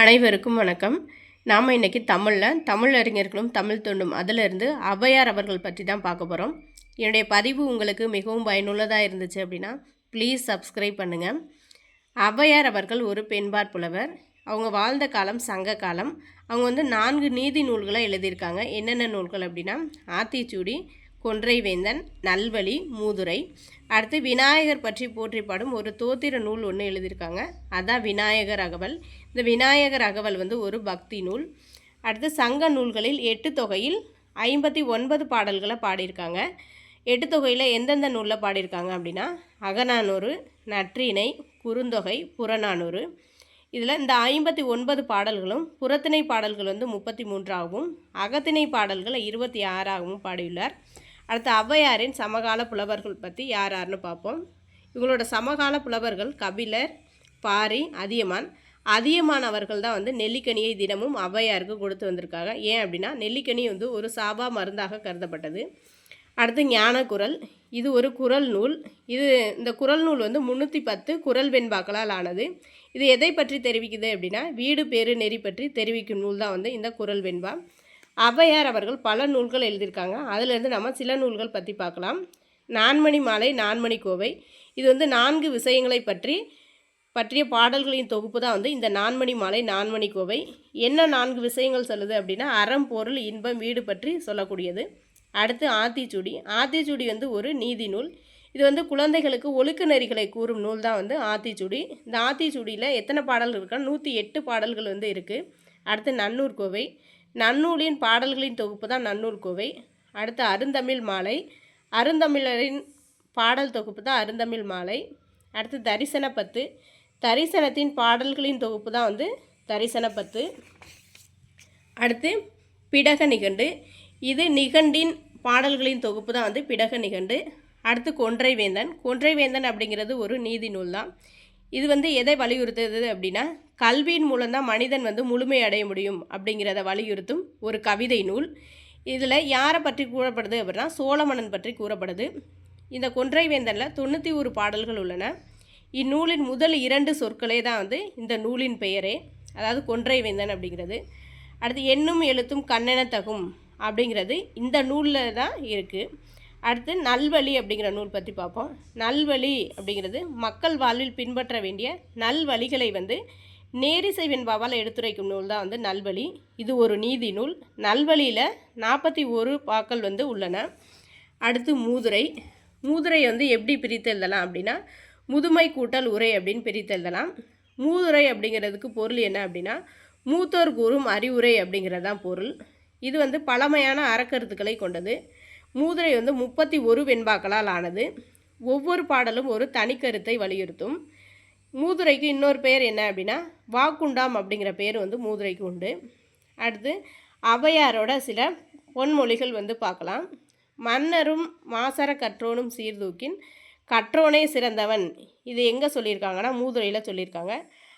அனைவருக்கும் வணக்கம். நாம் இன்றைக்கி தமிழில் தமிழ் அறிஞர்களும் தமிழ் தொண்டும் அதிலிருந்து ஔவையார் அவர்கள் பற்றி தான் பார்க்க போகிறோம் என்னுடைய பதிவு உங்களுக்கு மிகவும் பயனுள்ளதாக இருந்துச்சு அப்படின்னா ப்ளீஸ் சப்ஸ்கிரைப் பண்ணுங்கள் ஔவையார் அவர்கள் ஒரு பெண்பார் புலவர். அவங்க வாழ்ந்த காலம் சங்க காலம். அவங்க வந்து நான்கு நீதி நூல்களை எழுதியிருக்காங்க. என்னென்ன நூல்கள் அப்படின்னா ஆத்திச்சூடி கொன்றைவேந்தன் நல்வழி மூதுரை. அடுத்து விநாயகர் பற்றி போற்றி பாடும் ஒரு தோத்திர நூல் ஒன்று எழுதியிருக்காங்க. அதான் விநாயகர் அகவல். இந்த விநாயகர் அகவல் வந்து ஒரு பக்தி நூல். அடுத்து சங்க நூல்களில் எட்டு தொகையில் ஐம்பத்தி ஒன்பது பாடல்களை பாடியிருக்காங்க. எட்டு தொகையில் எந்தெந்த நூலில் பாடியிருக்காங்க அப்படின்னா அகநானூறு நற்றிணை குறுந்தொகை புறநானூறு. இதில் இந்த ஐம்பத்தி ஒன்பது பாடல்களும் புறத்திணை பாடல்கள் வந்து முப்பத்தி மூன்றாகவும் அகத்திணை பாடல்கள் இருபத்தி ஆறாகவும் பாடியுள்ளார். அடுத்து ஔவையாரின் சமகால புலவர்கள் பற்றி யார் யாருன்னு பார்ப்போம். இவங்களோட சமகால புலவர்கள் கபிலர் பாரி அதியமான். அதியமான் அவர்கள் தான் வந்து நெல்லிக்கனியை தினமும் ஔவையாருக்கு கொடுத்து வந்திருக்காங்க. ஏன் அப்படின்னா நெல்லிக்கனி வந்து ஒரு சாபா மருந்தாக கருதப்பட்டது. அடுத்து ஞானக்குரல் இது ஒரு குரல் நூல். இது இந்த குரல் நூல் வந்து முந்நூற்றி பத்து குரல் வெண்பாக்களால் ஆனது. இது எதை பற்றி தெரிவிக்குது அப்படின்னா வீடு பேரு நெறி பற்றி தெரிவிக்கும் நூல் தான் வந்து இந்த குரல் வெண்பா. ஔவையார் அவர்கள் பல நூல்கள் எழுதியிருக்காங்க. அதிலிருந்து நம்ம சில நூல்கள் பற்றி பார்க்கலாம். நான்மணி மாலை நான்மணி கோவை. இது வந்து நான்கு விஷயங்களை பற்றி பற்றிய பாடல்களின் தொகுப்பு தான் வந்து இந்த நான்மணி மாலை நான்மணி கோவை. என்ன நான்கு விஷயங்கள் சொல்லுது அப்படின்னா அறம் பொருள் இன்பம் வீடு பற்றி சொல்லக்கூடியது. அடுத்து ஆத்திச்சூடி. ஆத்திச்சூடி வந்து ஒரு நீதி நூல். இது வந்து குழந்தைகளுக்கு ஒழுக்க நெறிகளை கூறும் நூல் தான் வந்து ஆத்திச்சூடி. இந்த ஆத்திச்சூடியில் எத்தனை பாடல்கள் இருக்கா நூற்றி எட்டு பாடல்கள் வந்து இருக்குது அடுத்து நன்னூர் கோவை. நன்னூலின் பாடல்களின் தொகுப்பு தான் நன்னூல் கோவை. அடுத்து அருந்தமிழ் மாலை. அருந்தமிழரின் பாடல் தொகுப்பு தான் அருந்தமிழ் மாலை. அடுத்து தரிசன பத்து தரிசனத்தின் பாடல்களின் தொகுப்பு தான் வந்து தரிசன பத்து அடுத்து பிடக நிகண்டு. இது நிகண்டின் பாடல்களின் தொகுப்பு தான் வந்து பிடக நிகண்டு. அடுத்து கொன்றை வேந்தன். கொன்றை வேந்தன் அப்படிங்கிறது ஒரு நீதி நூல் தான். இது வந்து எதை வலியுறுத்துது அப்படின்னா கல்வியின் மூலம்தான் மனிதன் வந்து முழுமை அடைய முடியும் அப்படிங்கிறத வலியுறுத்தும் ஒரு கவிதை நூல். இதில் யாரை பற்றி கூறப்படுது அப்படின்னா சோழமன்னன் பற்றி கூறப்படுது. இந்த கொன்றை வேந்தனில் தொண்ணூற்றி ஒரு பாடல்கள் உள்ளன. இந்நூலின் முதல் இரண்டு சொற்களே தான் வந்து இந்த நூலின் பெயரே. அதாவது கொன்றை வேந்தன் அப்படிங்கிறது. அடுத்து எண்ணும் எழுத்தும் கண்ணென தகும் அப்படிங்கிறது இந்த நூலில் தான் இருக்குது அடுத்து நல்வழி அப்படிங்கிற நூல் பற்றி பார்ப்போம். நல்வழி அப்படிங்கிறது மக்கள் வாழ்வில் பின்பற்ற வேண்டிய நல்வழிகளை வந்து நேரிசை வெண்பாவால் எடுத்துரைக்கும் நூல் தான் வந்து நல்வழி. இது ஒரு நீதி நூல். நல்வழியில் நாற்பத்தி ஒரு பாக்கள் வந்து உள்ளன. அடுத்து மூதுரை. மூதுரை வந்து எப்படி பிரித்து எழுதலாம் அப்படின்னா முதுமை கூட்டல் உரை அப்படின்னு பிரித்து எழுதலாம். மூதுரை அப்படிங்கிறதுக்கு பொருள் என்ன அப்படின்னா மூத்தோர் கூறும் அறிவுரை அப்படிங்கிறது தான் பொருள். இது வந்து பழமையான அறக்கருத்துக்களை கொண்டது. மூதுரை வந்து முப்பத்தி ஒரு வெண்பாக்களால் ஆனது. ஒவ்வொரு பாடலும் ஒரு தனிக்கருத்தை வலியுறுத்தும். மூதுரைக்கு இன்னொரு பேர் என்ன அப்படின்னா வாக்குண்டாம் அப்படிங்கிற பேர் வந்து மூதுரைக்கு உண்டு. அடுத்து அவையாரோட சில பொன்மொழிகள் வந்து பார்க்கலாம். மன்னரும் மாசர கற்றோனும் சீர்தூக்கின் கற்றோனே சிறந்தவன். இது எங்கே சொல்லியிருக்காங்கன்னா மூதுரையில் சொல்லியிருக்காங்க.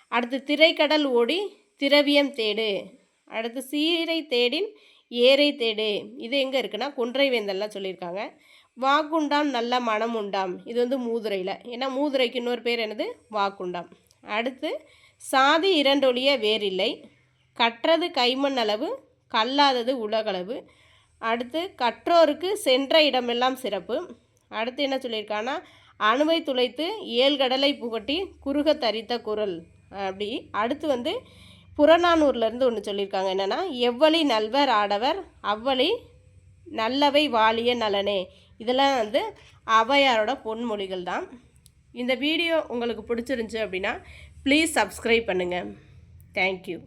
அடுத்து திரைக்கடல் ஓடி திரவியம் தேடு. அடுத்து சீரை தேடின் ஏரை தேடு. இது எங்கே இருக்குன்னா குன்றை வேந்தல்லாம் சொல்லியிருக்காங்க. வாக்குண்டாம் நல்ல மனம் உண்டாம் இது வந்து மூதுரையில். ஏன்னா மூதுரைக்கு இன்னொரு பேர் என்னது? வாக்குண்டாம். அடுத்து சாதி இரண்டொழிய வேறில்லை. கற்றது கைமண் அளவு கல்லாதது உலகளவு. அடுத்து கற்றோருக்கு சென்ற இடமெல்லாம் சிறப்பு. அடுத்து என்ன சொல்லியிருக்காங்கன்னா அணுவை துளைத்து ஏழ்கடலை புகட்டி குறுக தரித்த குரல். அப்படி. அடுத்து வந்து புறநானூர்லேருந்து ஒன்று சொல்லியிருக்காங்க. என்னென்னா எவ்வளி நல்வர் ஆடவர் அவ்வளி நல்லவை வாலிய நலனே. இதெல்லாம் வந்து அவையாரோட பொன்மொழிகள் தான். இந்த வீடியோ உங்களுக்கு பிடிச்சிருந்துச்சி அப்படின்னா ப்ளீஸ் சப்ஸ்கிரைப் பண்ணுங்கள் தேங்க்யூ